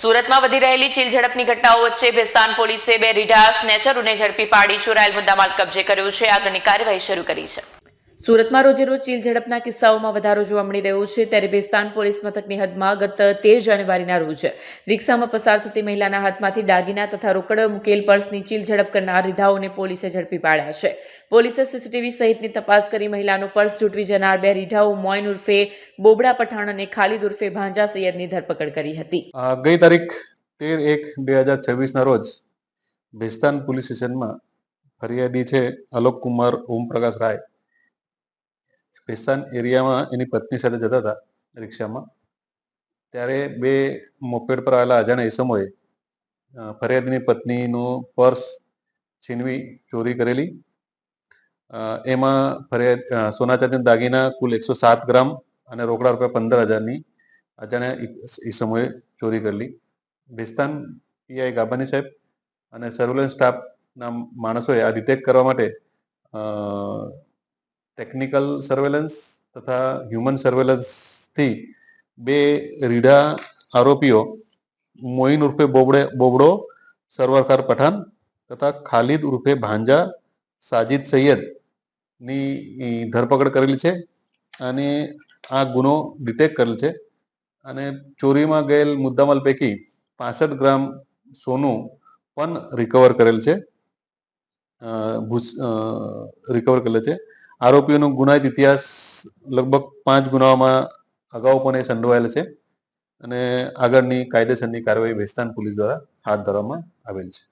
સુરતમાં વધી રહેલી ચીલ ઝડપની ઘટનાઓ વચ્ચે ભેસ્તાન પોલીસે બે રીઢા સ્નેચરોને ઝડપી પાડી ચોરાયેલ મુદ્દામાલ કબજે કર્યો છે. આગળની કાર્યવાહી શરૂ કરી છે. સુરતમાં રોજે રોજ ચીલ ઝડપના કિસ્સાઓમાં વધારો જોવા મળી રહ્યો છે. ત્યારે બેસ્તાન પોલીસ મથકની હદમાં ગત તેર જાન્યુઆરીના રોજ રિક્ષામાં પસાર થતી મહિલાના હાથમાંથી દાગીના તથા રોકડ મુકેલ પર્સની ચીલ ઝડપ કરનાર રીઢાઓને પોલીસે ઝડપી પાડ્યા છે. પોલીસે સીસીટીવી સહિતની તપાસ કરી મહિલાનું પર્સ જૂટવી જનાર બે રીઢાઓ મોઇન ઉર્ફે બોબડા પઠાણ અને ખાલિદ ઉર્ફે ભાંજા સૈયદની ધરપકડ કરી હતી. ગઈ તારીખ તેર એક બે હજાર છવ્વીસના રોજ ભેસ્તાન પોલીસ સ્ટેશનમાં ફરિયાદી છે અલોક કુમાર ઓમપ્રકાશ રાય. ભેસ્તાન એરિયામાં એની પત્ની સાથે જતા હતા રિક્ષામાં. ત્યારે બે મોપેડ પર આવેલા અજાણ્યા ઈસમોએ ફરિયાદીની પત્નીનું પર્સ છીનવી ચોરી કરેલી. એમાં ફરિયાદ સોના ચાંદીના દાગીના કુલ એકસો સાત ગ્રામ અને રોકડા રૂપિયા પંદર હજારની અજાણ્યા ઈસમોએ ચોરી કરેલી. ભેસ્તાન પીઆઈ ગાબાની સાહેબ અને સર્વેલન્સ સ્ટાફના માણસોએ આ ડિટેક્ટ કરવા માટે ટેકનિકલ સર્વેલન્સ તથા હ્યુમન સર્વેલન્સથી બે રીઢા આરોપીઓ મોઇન ઉર્ફે બોબડે, બોબડો સરવરકાર પઠાણ તથા ખાલિદ ઉર્ફે ભાંજા, સાજિદ સૈયદની ધરપકડ કરેલી છે અને આ ગુનો ડિટેક્ટ કરેલ છે. અને ચોરીમાં ગયેલ મુદ્દામાલ પૈકી પાસઠ ગ્રામ સોનું પણ રિકવર કરેલ છે. રિકવર કરેલ છે. આરોપીઓનો ગુનાહિત ઇતિહાસ લગભગ પાંચ ગુનાઓમાં અગાઉ પણ એ સંડોવાયેલ છે અને આગળની કાયદેસરની કાર્યવાહી વેસ્તાન પોલીસ દ્વારા હાથ ધરવામાં આવેલ છે.